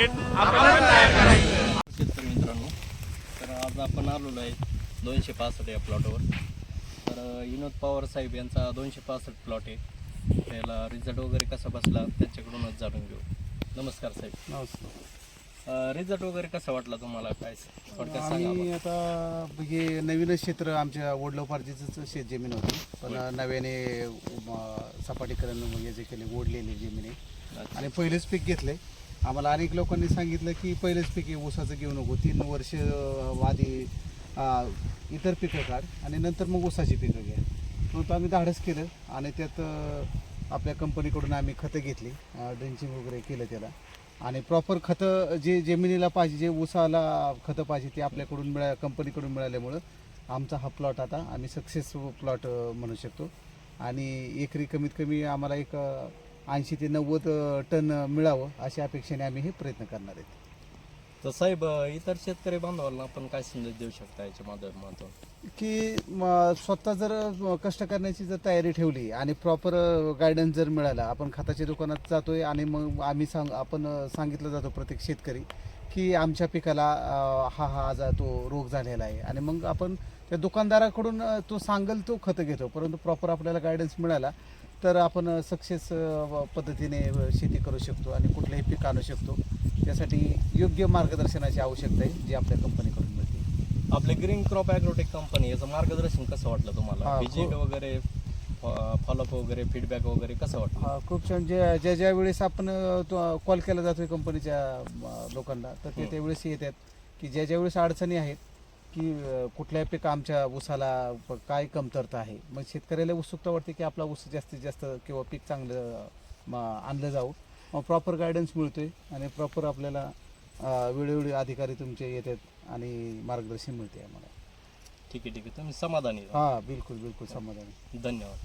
Market शेतकरी मित्रांनो तर आज आपण आलेलो आहे दोनशे पासष्ट या प्लॉटवर तर विनोद पवार साहेब यांचा दोनशे पासष्ट प्लॉट आहे. त्याला रिझल्ट वगैरे कसा बसला त्यांच्याकडूनच जाणून घेऊ. नमस्कार साहेब. नमस्कार. रिझल्ट वगैरे कसा वाटला तुम्हाला? काय आम्ही. आता हे नवीनच क्षेत्र आमच्या वडलोपार्जीचं शेत जमीन होती. पण नव्याने सपाटीकरण याचे केले ओढलेली जमीन आहे. आणि पहिलेच पीक घेतलंय. आम्हाला अनेक लोकांनी सांगितलं की पहिलेच पीक ऊसाचं घेऊ नको. तीन वर्ष आधी इतर पिकं काढ आणि नंतर मग ऊसाची पिकं घ्या. परंतु आम्ही धाडस केलं आणि त्यात आपल्या कंपनीकडून आम्ही खतं घेतली ड्रिंचिंग वगैरे केलं त्याला. आणि प्रॉपर खतं जे जमिनीला पाहिजे जे ऊसाला खतं पाहिजे ते आपल्याकडून मिळा कंपनीकडून मिळाल्यामुळं आमचा हा प्लॉट आता आम्ही सक्सेसफुल प्लॉट म्हणू शकतो. आणि एकरी कमीत कमी आम्हाला एक ऐंशी ते नव्वद टन मिळावं अशा अपेक्षेने आम्ही हे प्रयत्न करणार आहेत. तर साहेब इतर शेतकरी बांधवांना आपण काय संदेश देऊ शकता याच्या माध्यमातून? की म, स्वतः जर कष्ट करण्याची जर तयारी ठेवली आणि प्रॉपर गायडन्स जर मिळाला आपण खताच्या दुकानात जातोय आणि मग आम्ही सांग आपण सांगितलं जातो प्रत्येक शेतकरी की आमच्या पिकाला अ, हा हा आजार तो रोग झालेला आहे. आणि मग आपण त्या दुकानदाराकडून अ, तो सांगेल तो खतं घेतो. परंतु प्रॉपर आपल्याला गायडन्स मिळाला तर आपण सक्सेस पद्धतीने शेती करू शकतो आणि कुठलंही पीक आणू शकतो. त्यासाठी योग्य मार्गदर्शनाची आवश्यकता आहे जी आपल्या कंपनीकडून मिळते. आपले ग्रीन क्रॉप ॲग्रोटेक कंपनी याचं मार्गदर्शन कसं वाटलं तुम्हाला? खूप- वगैरे फॉलोअप वगैरे फीडबॅक वगैरे कसं वाटलं? हा, खूप छान. ज्या ज्या ज्या वेळेस आपण कॉल केला जातोय कंपनीच्या लोकांना तर ते. त्यावेळेस येतात की ज्या ज्या वेळेस अडचणी आहेत की कुठल्या पीक आमच्या ऊसाला काय कमतरता आहे? मग शेतकऱ्याला उत्सुकता वाटते की आपला ऊस जास्तीत जास्त किंवा पीक चांगलं म, आणलं जावं. मग प्रॉपर गायडन्स मिळतोय आणि प्रॉपर आपल्याला वेळोवेळी अधिकारी तुमचे येतात आणि मार्गदर्शन मिळते आम्हाला. ठीक आहे ठीक आहे. तुम्ही समाधानी. हां बिलकुल बिलकुल समाधानी. धन्यवाद.